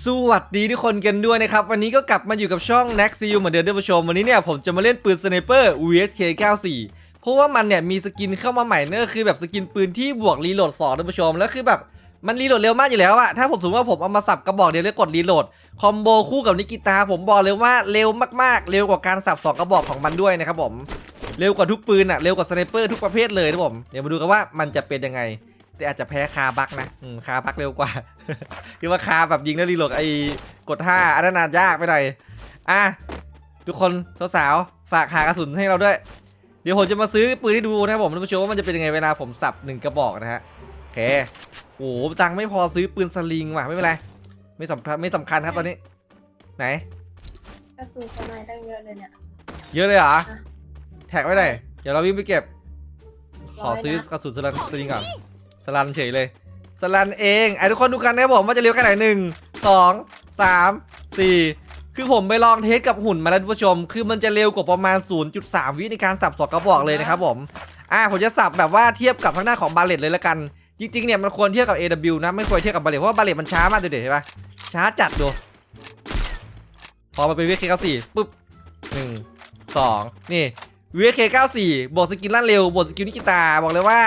สวัสดีทุกคนกันด้วยนะครับ วันนี้ก็กลับมาอยู่กับช่อง Next CU เหมือนเดิมท่านผู้ชม วันนี้เนี่ยผมจะมาเล่นปืนสไนเปอร์ VSK 94 เพราะว่ามันเนี่ยมีสกินเข้ามาใหม่นั่นก็คือแบบสกินปืนที่บวกรีโหลด2ท่านผู้ชม แล้วคือแบบมันรีโหลดเร็วมากอยู่แล้วอะถ้าผมสมมติว่าผมเอามาสับกระบอกเดียวแล้วกดรีโหลด คอมโบคู่กับนิกิตาผมบอกเลยว่าเร็วมากๆ เร็วกว่าการสับสองกระบอกของมันด้วยนะครับผม เร็วกว่าทุกปืนอะเร็วกว่าสไนเปอร์ทุกประเภทเลยนะผม เดี๋ยวมาดูกันว่ามันจะเป็นยังไง แต่อาจจะแพ้คาบักนะอืมคาบักเร็วกว่าคือว่าคาแบบยิงแล้วรีโหลดไอ้กดท่าอันนั้นนานยากไปหน่อยอะทุกคนสาวๆฝากหากระสุนให้เราด้วย เดี๋ยวผมจะมาซื้อปืนให้ดูนะครับผมท่านผู้ชมว่ามันจะเป็นยังไงเวลาผมสับหนึ่งกระบอกนะฮะโอเคโอ้โหตังค์ไม่พอซื้อปืนสลิงว่ะไม่เป็นไรไม่สำคัญไม่สำคัญครับตอนนี้ ไหนกระสุนสมัยตั้งเยอะเลยเนี่ยเยอะเลยเหรออะแท็กไว้เลยเดี๋ยวเราวิ่งไปเก็บ ขอร้อยนะซื้อกระสุนสลันสลิงก่อน สลันเฉยเลย สลันเองไอ้ทุกคนดูกันนะครับผมว่าจะเร็วแค่ไหนหนึ่งสองสามสี่คือผมไปลองเทสกับหุ่นมาแล้วท่านผู้ชม คือมันจะเร็วกว่าประมาณ 0.3 วิในการสับสอกกระบอกเลยนะครับผม อ่าผมจะสับแบบว่าเทียบกับทางหน้าของบาเลตเลยละกัน จริงๆเนี่ยมันควรเทียบกับ AW นะ ไม่ควรเทียบกับบาเลตเพราะว่าบาเลตมันช้ามากดูเด็เห็นปะช้าจัดดู พอมาเป็น VK 94ปุ๊บหนึ่งสองนี่ VK 94บวกสกิลลั่นเร็วบวกสกิลนิกิตาบอกเลยว่า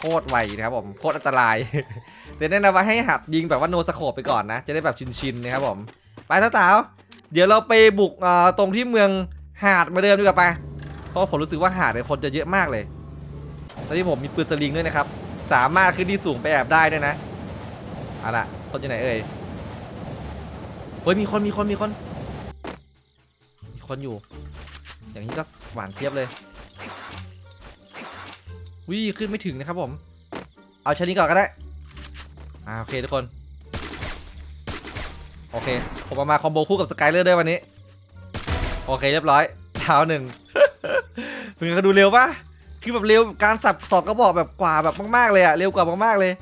คตรไวนะครับผมโคตรอันตรายแต่แนะนำว่าให้หัดยิงแบบว่าโนสโคปไปก่อนนะ จะได้แบบชินๆนะครับผม ไปสาวๆเดี๋ยวเราไปบุกตรงที่เมืองหาดมาเดิมดีกว่าไปเพราะผมรู้สึกว่าหาดเนี่ยคนจะเยอะมากเลยตอนนี้ผมมีปืนสลิงด้วยนะครับ สามารถขึ้นที่สูงไปแอบได้ด้วยนะเอาล่ะคนอยู่ไหนเอ่ยเฮ้ยมีคนมีคนมีคน มีคนอยู่ อย่างนี้ก็หวานเทียบเลย วิขึ้นไม่ถึงนะครับผม เอาชั้นนี้ก่อนก็ได้ อ่าโอเคทุกคน โอเค ผมเอามาคอมโบคู่กับสกายเลอร์ด้วยวันนี้ โอเคเรียบร้อยเท้าหนึ่งเป็นไงก็ดูเร็วปะคือแบบเร็วการสับสอบกระบอกแบบกว่าแบบมากๆเลยอะเร็วกว่ามากๆเลย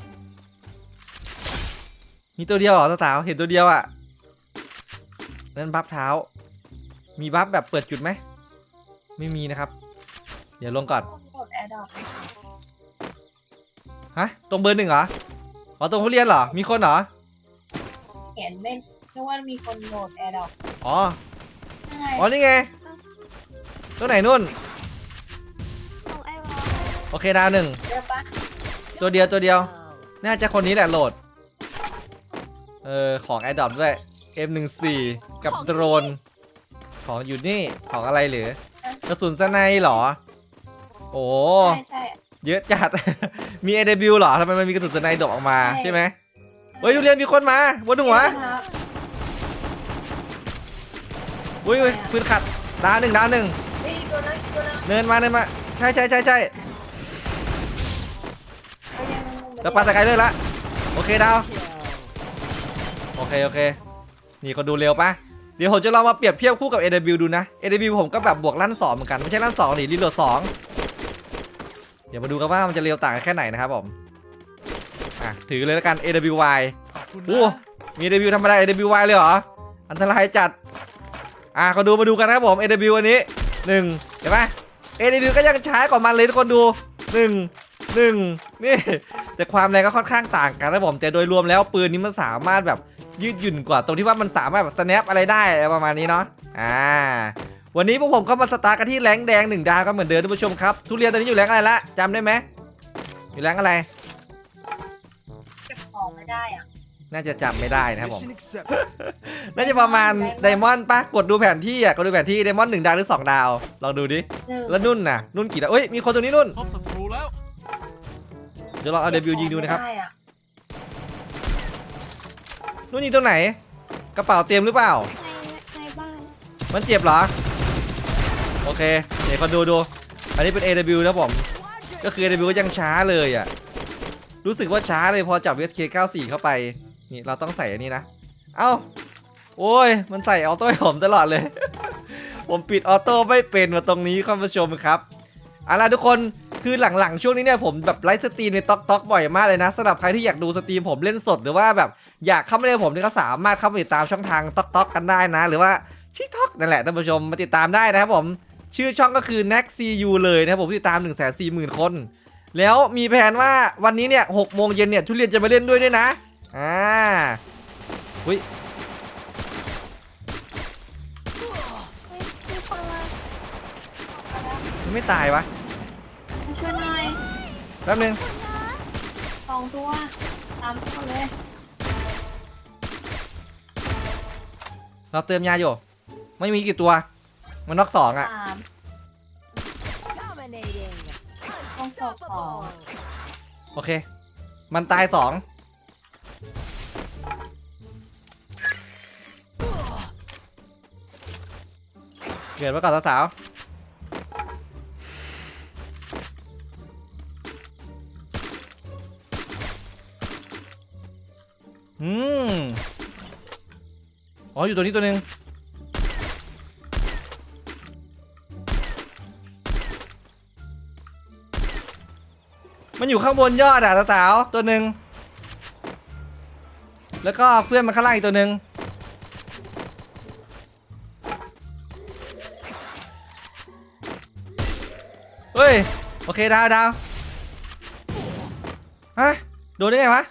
มีตัวเดียวเหรอสาวๆเห็นตัวเดียวอะนั่นบัฟเท้า มีบัฟแบบเปิดจุดไหม ไม่มีนะครับ เดี๋ยวลงก่อนกดแอร์ดรอป ฮะ ตรงเบอร์หนึ่งเหรออ๋อตรงเขาเรียนเหรอ มีคนเหรอ เห็นไม่นึกว่ามีคนโหลดแอร์ดรอปอ๋อ ยังไงอ๋อ นี่ไงตัวไหนนู่น ของไอ้วอลโอเคดาวหนึ่ง เจอปะตัวเดียวตัวเดียว น่าจะคนนี้แหละโหลด เออ ของไอดอปด้วย M14 กับโดรน ของอยู่นี่ ของอะไรหรือกระสุนสไนเหรอ โอ้ ใช่ใช่เยอะจัด มี AW เหรอทำไมมันมีกระสุนสไนดอกออกมาใช่ใช่ไหมเฮ้ยดูเรียนมีคนมาบนหัวครับอุ้ยอุ้ยปืนขัดดาวหนึ่งดาวหนึ่งเฮ้ยตัวนั้นตัวนั้นเนินมาเนินมาใช่ใช่ใช่ใช่เขายังงงแล้วปาสกายเลยละโอเคดาวโอเคโอเคนี่คนดูเร็วปะเดี๋ยวผมจะลองมาเปรียบเทียบคู่กับ AW ดูนะ AW ผมก็แบบบวกลั่นสองเหมือนกัน ไม่ใช่ลั่นสองหรือรีโหลดสอง เดี๋ยวมาดูกันว่ามันจะเร็วต่างกันแค่ไหนนะครับผมอะถือเลยแล้วกัน AWY โอ้มี AW ธรรมดา AWY เลยเหรอ อันตรายจัด อะเขาดูมาดูกันนะครับผม AW อันนี้หนึ่งเห็นปะ AW ก็ยังช้ากว่ามันเลยทุกคนดูหนึ่งหนึ่งนี่แต่ความแรงก็ค่อนข้างต่างกันนะผมแต่โดยรวมแล้วปืนนี้มันสามารถแบบยืดหยุ่นกว่า ตรงที่ว่ามันสามารถแบบ snap อะไรได้อะไรประมาณนี้เนาะอ่า วันนี้พวกผมก็มาสตาร์ทกันที่แรงแดงหนึ่งดาวก็เหมือนเดิมท่านผู้ชมครับ ทุเรียนตอนนี้อยู่แรงอะไรละจำได้ไหมอยู่แรงอะไร เก็บของไม่ได้อะน่าจะจำไม่ได้นะครับผม Mission accepted. น่าจะประมาณไดมอนด์ปะกดดูแผนที่อะกดดูแผนที่ไดมอนด์หนึ่งดาวหรือสองดาว ลองดูดิ หนึ่งแล้วนุ่นน่ะ นุ่นกี่ดาวเอ้ย มีคนตรงนี้นุ่น พบศัตรูแล้ว เดี๋ยวลองเอาเดบิวยิงดูนะครับ ไม่ไอะนุ่นยิงตรงไหน กระเป๋าเตรียมหรือเปล่า ในในบ้านมันเจ็บเหรอ โอเคเดี๋ยวคนดูดูอันนี้เป็น AW นะผม ก็คือ AW ก็ยังช้าเลยอะ รู้สึกว่าช้าเลยพอจับ VSK 94 เข้าไป นี่เราต้องใส่อันนี้นะ เอ้า โอ้ย มันใส่ออโต้ผมตลอดเลย ผมปิดออโต้ไม่เป็นมาตรงนี้คุณผู้ชมครับเอาล่ะทุกคนคือหลังๆ ช่วงนี้เนี่ยผมแบบไลฟ์สตรีมในต็อกต็อกบ่อยมากเลยนะสำหรับใครที่อยากดูสตรีมผมเล่นสดหรือว่าแบบอยากเข้ามาเล่นผมนี่ก็สามารถเข้าไปติดตามช่องทางต็อกต็อกกันได้นะ หรือว่าชิท็อกนั่นแหละท่านผู้ชมมาติดตามได้นะครับผม ชื่อช่องก็คือ n e x t CU เลยนะครับผมติดตาม 1 4 0 0 0 0 คน แล้วมีแผนว่าวันนี้เนี่ยหกโมงเย็นเนี่ยทุเรียนจะมาเล่นด้วยด้วยนะ อ่าหุยไม่ตายวะช่วยหน่อยแป๊บนึงสองตัวตามตัวเลย เราเติมยาอยู่ ไม่มีกี่ตัว มันน็อกสองอะ สาม Dominating. ต้องจบสอง Unstoppable. โอเค มันตายสองเกิดไว้ก่อนสาวๆอืม อ๋อ อยู่ตัวนี้ตัวหนึ่ง มันอยู่ข้างบนยอดอะสาวๆตัวหนึ่งแล้วก็เพื่อนมันข้างล่างอีกตัวหนึ่งเฮ้ย โอเคดาวดาวฮะโดนได้ไงวะ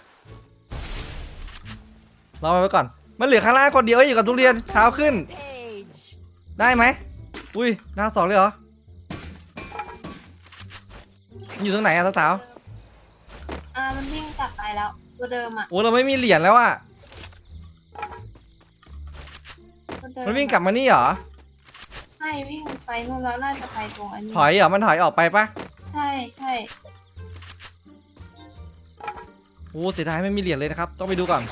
รอมันไว้ก่อน มันเหลือข้างล่างคนเดียวอยู่กับทุเรียนเท้าขึ้น ได้ไหมอุ้ยดาวสองเลยเหรออยู่ตรงไหนอะสาวอ่ามันวิ่ง กลับไปแล้วตัวเดิมอะๆโอ้เราไม่มีเหรียญแล้วอะตัวเดิมมันวิ่งกลับมานี่เหรอ ใช่วิ่งไปนู่นแล้วน่าจะไปตรงอันนี้ถอยเหรอ มันถอยออกไปปะใช่ใช่โอ้เสียดายไม่มีเหรียญเลยนะครับ ต้องไปดูก่อน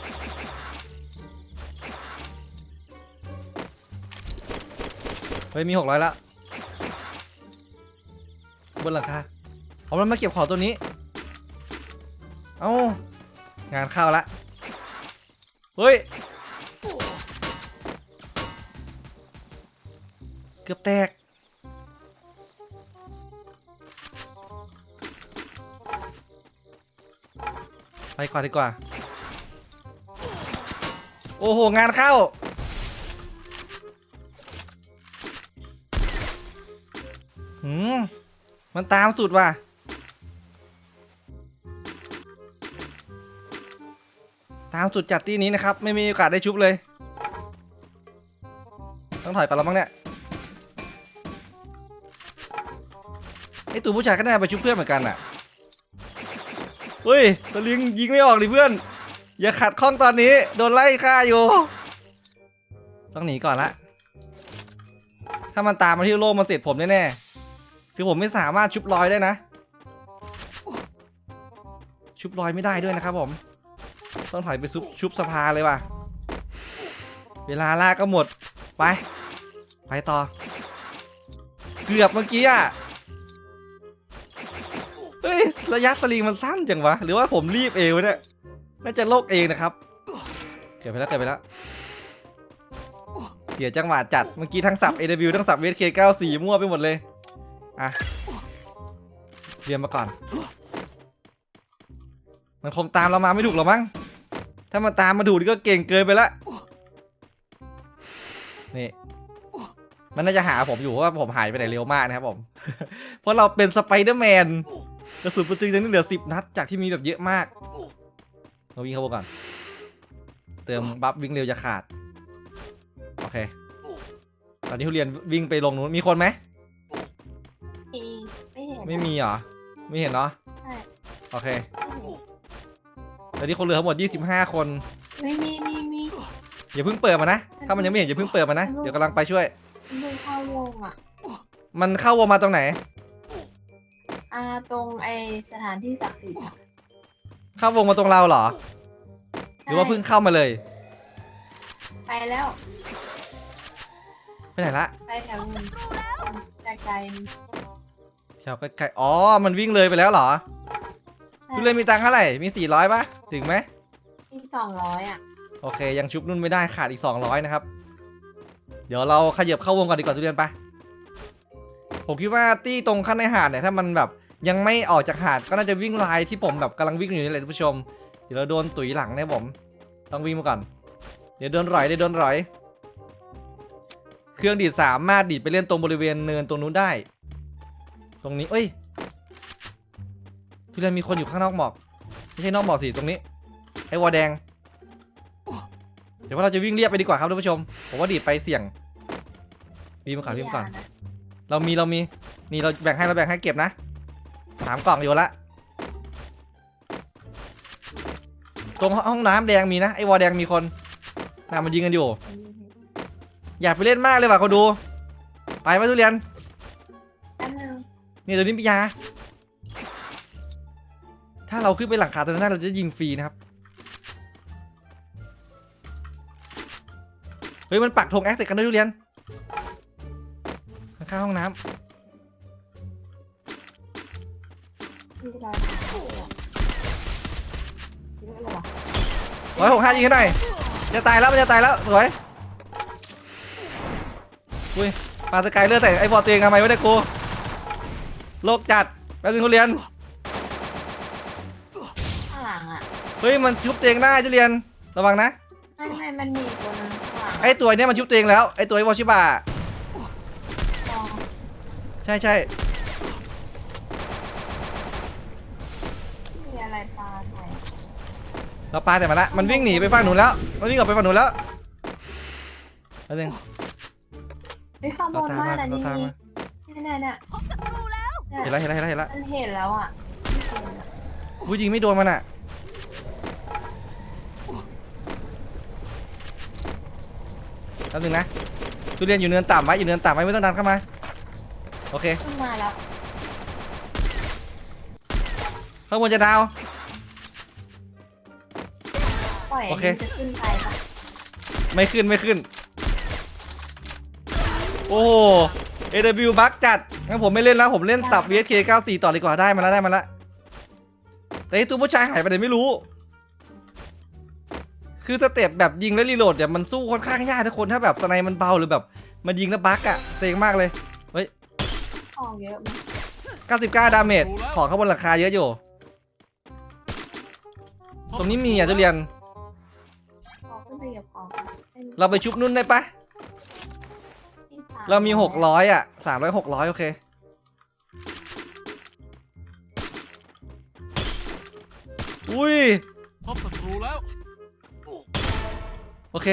เฮ้ยมีหกร้อยแล้วบนหลังคาเอามันมาเก็บของตัวนี้ เอ้างานเข้าละ เฮ้ย เกือบแตก ไปก่อนดีกว่า โอ้โห งานเข้าหืมมันตามสุดว่ะ ตามสุดจัดที่นี้นะครับ ไม่มีโอกาสได้ชุบเลย ต้องถอยก่อนแล้วมั้งเนี่ยไอตัวผู้ชายก็น่าไปชุบเพื่อนเหมือนกันอะเฮ้ยสลิงยิงไม่ออกดิเพื่อน อย่าขัดข้องตอนนี้ โดนไล่ฆ่าอยู่ ต้องหนีก่อนละถ้ามันตามมาที่โลกมันเสร็จผมแน่ๆคือผมไม่สามารถชุบลอยได้นะ ชุบลอยไม่ได้ด้วยนะครับผม ต้องถอยไปซุบชุบสภาเลยว่ะ เวลาล่าก็หมด ไป ไปต่อ เกือบเมื่อกี้อะ เฮ้ย ระยะสลิงมันสั้นจังวะ หรือว่าผมรีบเองวะเนี่ย น่าจะโลกเองนะครับ เกิดไปแล้วเกิดไปแล้ว เสียจังหวะจัด เมื่อกี้ทั้งสับ AW ทั้งสับ VK 94 มั่วไปหมดเลย อะ เรียนมาก่อนมันคงตามเรามาไม่ถูกหรอมั้ง ถ้ามันตามมาถูกนี่ก็เก่งเกินไปละนี่มันน่าจะหาผมอยู่เพราะว่าผมหายไปไหนเร็วมากนะครับผม เพราะเราเป็นสไปเดอร์แมนกระสุนปืนซีนี้เหลือสิบนัดจากที่มีแบบเยอะมากเราวิ่งเข้าไปก่อน เติมบัฟวิ่งเร็วจะขาด โอเค ตอนนี้ทุเรียนวิ่งไปลงนู้นมีคนไหมมีไม่เห็นไม่มีเหรอ ไม่เห็นเนาะใช่โอเคไม่เห็น ตอนนี้คนเหลือทั้งหมด 25 คนไม่มีมีมีอย่าเพิ่งเปิดมานะ ถ้ามันยังไม่เห็นอย่าเพิ่งเปิดมานะ เดี๋ยวกำลังไปช่วยมันดูเข้าวงอะ มันเข้าวงมาตรงไหน อ่าตรงไอสถานที่ศักดิ์สิทธิ์อะเข้าวงมาตรงเราเหรอ หรือว่าเพิ่งเข้ามาเลย ไปแล้ว ไปไหนละไปแถวนึงไกลแถวใกล้ๆอ๋อ มันวิ่งเลยไปแล้วเหรอๆ ใช่ทุเรียนมีตังค์เท่าไหร่ มี 400ปะถึงไหม มีสองร้อยอะ โอเค ยังชุบนุ่นไม่ได้ขาดอีก 200 นะครับ เดี๋ยวเราขยับเข้าวงก่อนดีกว่าทุเรียนไป ผมคิดว่าตี้ตรงขั้นในหาดเนี่ยถ้ามันแบบยังไม่ออกจากหาดก็น่าจะวิ่งไลน์ที่ผมแบบกำลังวิ่งอยู่นี่แหละท่านผู้ชม เดี๋ยวเราโดนตุ๋ยหลังแน่ผม ต้องวิ่งมาก่อน เดี๋ยวโดนร่อยเดี๋ยวโดนร่อย เครื่องดีดสามารถดีดไปเล่นตรงบริเวณเนินตรงนู้นได้ ตรงนี้เอ้ย ทุเรียนมีคนอยู่ข้างนอกหมอกไม่ใช่นอกหมอกสิตรงนี้ไอ้วอแดง เดี๋ยวว่าเราจะวิ่งเรียบไปดีกว่าครับท่านผู้ชมผมว่าดีดไปเสี่ยงวิ่งมาก่อนวิ่งมาก่อนอย่าะเรามีเรามีนี่เราแบ่งให้เราแบ่งให้เก็บนะสามกล่องอยู่ละตรงห้องน้ำแดงมีนะไอ้วอลแดงมีคนน่ามันยิงกันอยู่ อยากไปเล่นมากเลยว่ะคนดู ไปไหมทุเรียนแป๊บนึงนี่ตัวนี้มียา ถ้าเราขึ้นไปหลังคาตัวนั้นเราจะยิงฟรีนะครับ เฮ้ยมันปักธงแอคเสร็จกันด้วยทุเรียน ข้างห้องน้มีรอยเท้ายยอะเลยว่ะำร้อยหกห้ายิงให้หน่อยจะตายแล้วมันจะตายแล้วสวยอุ้ยปาสกายเลือดแต่ไอ้บอลตัวเองทำไมไม่ได้กูโลกจัดแป๊บนึงทุเรียน ข้างหลังอะ เฮ้ยมันชุบตัวเองได้ทุเรียนระวังนะไม่ไม่มันมีตัวนึงข้างหลังไอ้ตัวเนี้ยมันชุบตัวเองแล้วไอ้ตัวไอ้วอชิบะมองใช่ใช่มีอะไรปลาหน่อยเราปาแต่มาละมันวิ่งหนีไปฝั่งหนูนแล้วมันวิ่งออกไปฝั่งหนูนแล้วแป๊บนึงเฮ้ยข้างบเรานตามบ้านมาอะเรานี่ตามมาเนี่ยเนี่ยเนี่ยเห็นแล้วเห็นแล้วเห็นแล้วเห็นแล้วมันเห็นแล้วอะกูยิงไม่โดนมันอะ ป๊บนึงนะทุเรียนอยู่เนินต่ำไว้อยู่เนินต่ำไว้ไม่ต้องดันเข้ามา โอเคขึ้นมาแล้วข้างบนจะดาว ปล่อยโอเค มันจะขึ้นไปปะไม่ขึ้นไม่ขึ้น โอ้โห AW บักจัด งั้นผมไม่เล่นแล้วผมเล่นสับ VSK 94 ต่อดีกว่าได้มาแล้วได้มาแล้วแต่ไอ้ตัวผู้ชายหายไปไหนไม่รู้ คือสเต็ปแบบยิงแล้วรีโหลดเนี่ยมันสู้ค่อนข้างยากทุกคนถ้าแบบสไนมันเบาหรือแบบ มันยิงแล้วบักอะเซ็งมากเลย ของเยอะมั้ย99 ดาเมจของข้างบนราคาเยอะอยู่ ตรงนี้มีอะทุเรียน ของขึ้นไปเหยียบของไม่มีเราไปชุบนุ่นได้ปะที่สเรามี 600 อะ 300 600 โอเค อุ้ย พบศัตรูแล้ว โอเค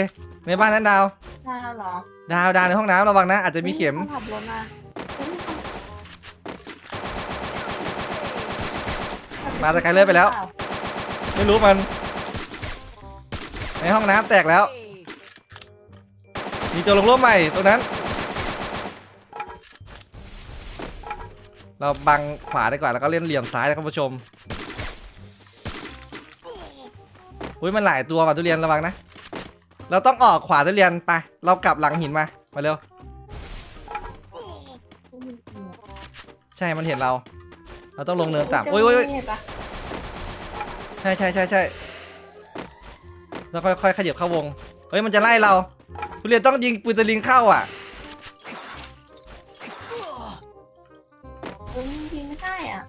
ในบ้านนั้นดาวหน้าเหรอดาวดาวในห้องน้ำระวังนะ อาจจะมีเข็ม ฮ้ยขาขับรถมาเฮ้ยมาแต่ไกลเลยไปแล้ว ไม่รู้มัน ในห้องน้ำแตกแล้ว มีตัวลงร่วมใหม่ตรงนั้น เราบังขวาได้ก่อนแล้วก็เล่นเหลี่ยมซ้ายนะครับผู้ชม อุ้ยมันหลายตัวว่ะทุเรียนระวังนะ เราต้องออกขวาทุเรียนไป เรากลับหลังหินมา มาเร็ว ใช่ มันเห็นเรา เราต้องลงเนินต่ำโอ้ยโอ้ยโอ้ยเห็นปะใช่ใช่ใช่ใช่แล้วค่อยๆขยับเข้าวง เฮ้ย มันจะไล่เราทุเรียนต้องยิงปืนสลิงเข้าอะเฮ้ยยิงไม่ได้อะ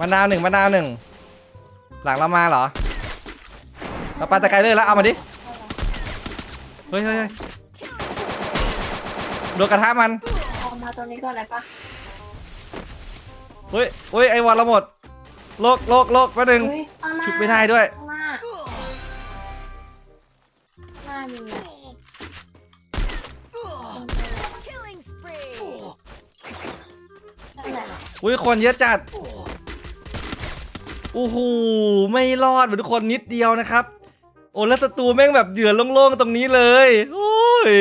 มะนาวหนึ่งมะนาวหนึ่ง หลังเรามาเหรอ เราปาตะไคร้เลยแล้วเอามาดิ เฮ้ยเฮ้ยเฮ้ยโดนกระทะมันเอามาตัวนี้ก่อนเลยปะเฮ้ยเฮ้ยไอวอลเราหมด โลกโลกโลกแป๊บนึง เฮ้ยข้างหน้าชุบไม่ได้ด้วย ข้างหน้าข้างหน้ามีอะ Killing spree. นั่นแหละอุ้ยคนเยอะจัด โอ้โห ไม่รอดเหมือนทุกคนนิดเดียวนะครับ โอ้แล้วศัตรูแม่งแบบเหยื่อโล่งๆตรงนี้เลย โอ้ย